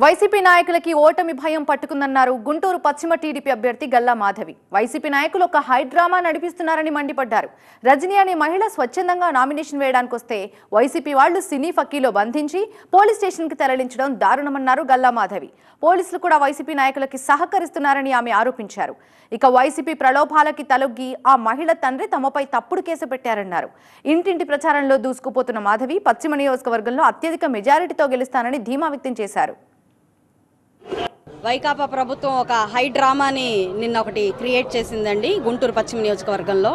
YCP నాయకులకి ఓటమి భయం పట్టుకుందన్నారు గుంటూరు పశ్చిమ టీడీపీ అభ్యర్థి గల్లా మాధవి. వైసీపీ నాయకులు ఒక హైడ్రామా నడిపిస్తున్నారని మండిపడ్డారు. రజనీ అనే మహిళ స్వచ్ఛందంగా నామినేషన్ వేయడానికి వస్తే వైసీపీ వాళ్ళు సినీ ఫక్కీలో బంధించి పోలీస్ స్టేషన్కి తరలించడం దారుణమన్నారు గల్లా మాధవి. పోలీసులు కూడా వైసీపీ నాయకులకి సహకరిస్తున్నారని ఆమె ఆరోపించారు. ఇక వైసీపీ ప్రలోభాలకి తలొగ్గి ఆ మహిళ తండ్రి తమపై తప్పుడు కేసు పెట్టారన్నారు. ఇంటింటి ప్రచారంలో దూసుకుపోతున్న మాధవి పశ్చిమ నియోజకవర్గంలో అత్యధిక మెజారిటీతో గెలుస్తానని ధీమా వ్యక్తం చేశారు. వైకాపా ప్రభుత్వం ఒక హై డ్రామాని నిన్న ఒకటి క్రియేట్ చేసిందండి గుంటూరు పశ్చిమ నియోజకవర్గంలో.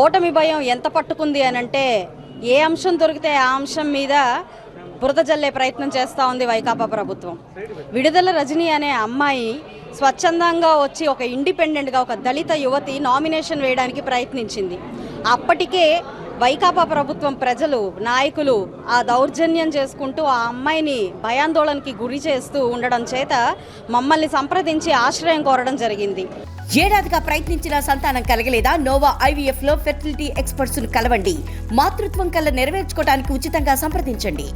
ఓటమి భయం ఎంత పట్టుకుంది అని అంటే ఏ అంశం దొరికితే ఆ అంశం మీద బురద జల్లే ప్రయత్నం చేస్తూ ఉంది వైకాపా ప్రభుత్వం. విడుదల రజనీ అనే అమ్మాయి స్వచ్ఛందంగా వచ్చి ఒక ఇండిపెండెంట్గా ఒక దళిత యువతి నామినేషన్ వేయడానికి ప్రయత్నించింది. అప్పటికే వైకాపా ప్రభుత్వం ప్రజలు నాయకులు ఆ దౌర్జన్యం చేసుకుంటూ ఆ అమ్మాయిని భయాందోళనకి గురి చేస్తూ ఉండడం చేత మమ్మల్ని సంప్రదించి ఆశ్రయం కోరడం జరిగింది. ఏడాదిగా ప్రయత్నించిన సంతానం కలగలేదా? నోవా ఐవీఎఫ్లో ఫెర్టిలిటీ ఎక్స్పర్ట్స్ కలవండి. మాతృత్వం కల్లా నెరవేర్చుకోవడానికి ఉచితంగా సంప్రదించండి.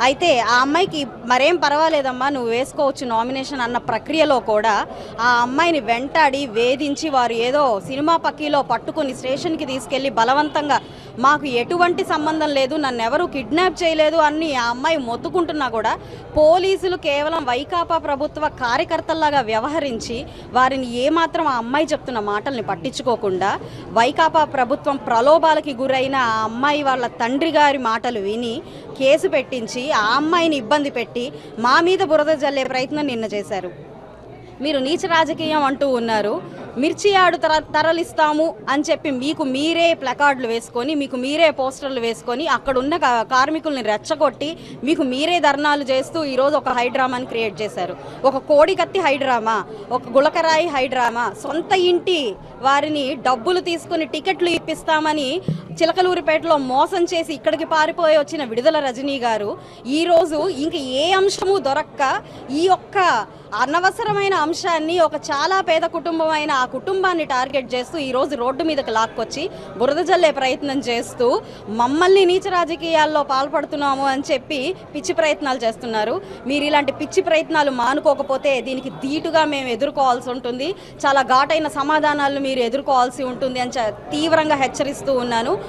అయితే ఆ అమ్మాయికి మరేం పర్వాలేదమ్మా నువ్వు వేసుకోవచ్చు నామినేషన్ అన్న ప్రక్రియలో కూడా ఆ అమ్మాయిని వెంటాడి వేధించి వారు ఏదో సినిమా పక్కీలో పట్టుకుని స్టేషన్కి తీసుకెళ్ళి బలవంతంగా మాకు ఎటువంటి సంబంధం లేదు నన్ను ఎవరు కిడ్నాప్ చేయలేదు అని ఆ అమ్మాయి మొత్తుకుంటున్నా కూడా పోలీసులు కేవలం వైకాపా ప్రభుత్వ కార్యకర్తల్లాగా వ్యవహరించి వారిని ఏమాత్రం ఆ అమ్మాయి చెప్తున్న మాటల్ని పట్టించుకోకుండా వైకాపా ప్రభుత్వం ప్రలోభాలకి గురైన ఆ అమ్మాయి వాళ్ళ తండ్రి గారి మాటలు విని కేసు పెట్టించి ఆ అమ్మాయిని ఇబ్బంది పెట్టి మా మీద బురద జల్లే ప్రయత్నం నిన్న చేశారు. మీరు నీచ రాజకీయం అంటూ ఉన్నారు. మిర్చి ఆడు తర తరలిస్తాము అని చెప్పి మీకు మీరే ప్లకార్డులు వేసుకొని మీకు మీరే పోస్టర్లు వేసుకొని అక్కడ ఉన్న కా- కార్మికుల్ని రెచ్చగొట్టి మీకు మీరే ధర్నాలు చేస్తూ ఈరోజు ఒక హైడ్రామాని క్రియేట్ చేశారు. ఒక కోడికత్తి హైడ్రామా ఒక గులకరాయి హైడ్రామా సొంత ఇంటి వారిని డబ్బులు తీసుకుని టికెట్లు ఇప్పిస్తామని చిలకలూరిపేటలో మోసం చేసి ఇక్కడికి పారిపోయి వచ్చిన విడుదల రజనీ గారు ఈరోజు ఇంక ఏ అంశము దొరక్క ఈ యొక్క అనవసరమైన అంశాన్ని ఒక చాలా పేద కుటుంబం అయిన ఆ కుటుంబాన్ని టార్గెట్ చేస్తూ ఈరోజు రోడ్డు మీదకి లాక్కొచ్చి బురద జల్లే ప్రయత్నం చేస్తూ మమ్మల్ని నీచ రాజకీయాల్లో పాల్పడుతున్నాము అని చెప్పి పిచ్చి ప్రయత్నాలు చేస్తున్నారు. మీరు ఇలాంటి పిచ్చి ప్రయత్నాలు మానుకోకపోతే దీనికి ధీటుగా మేము ఎదుర్కోవాల్సి ఉంటుంది. చాలా ఘాటైన సమాధానాలను మీరు ఎదుర్కోవాల్సి ఉంటుంది అని తీవ్రంగా హెచ్చరిస్తూ ఉన్నాను.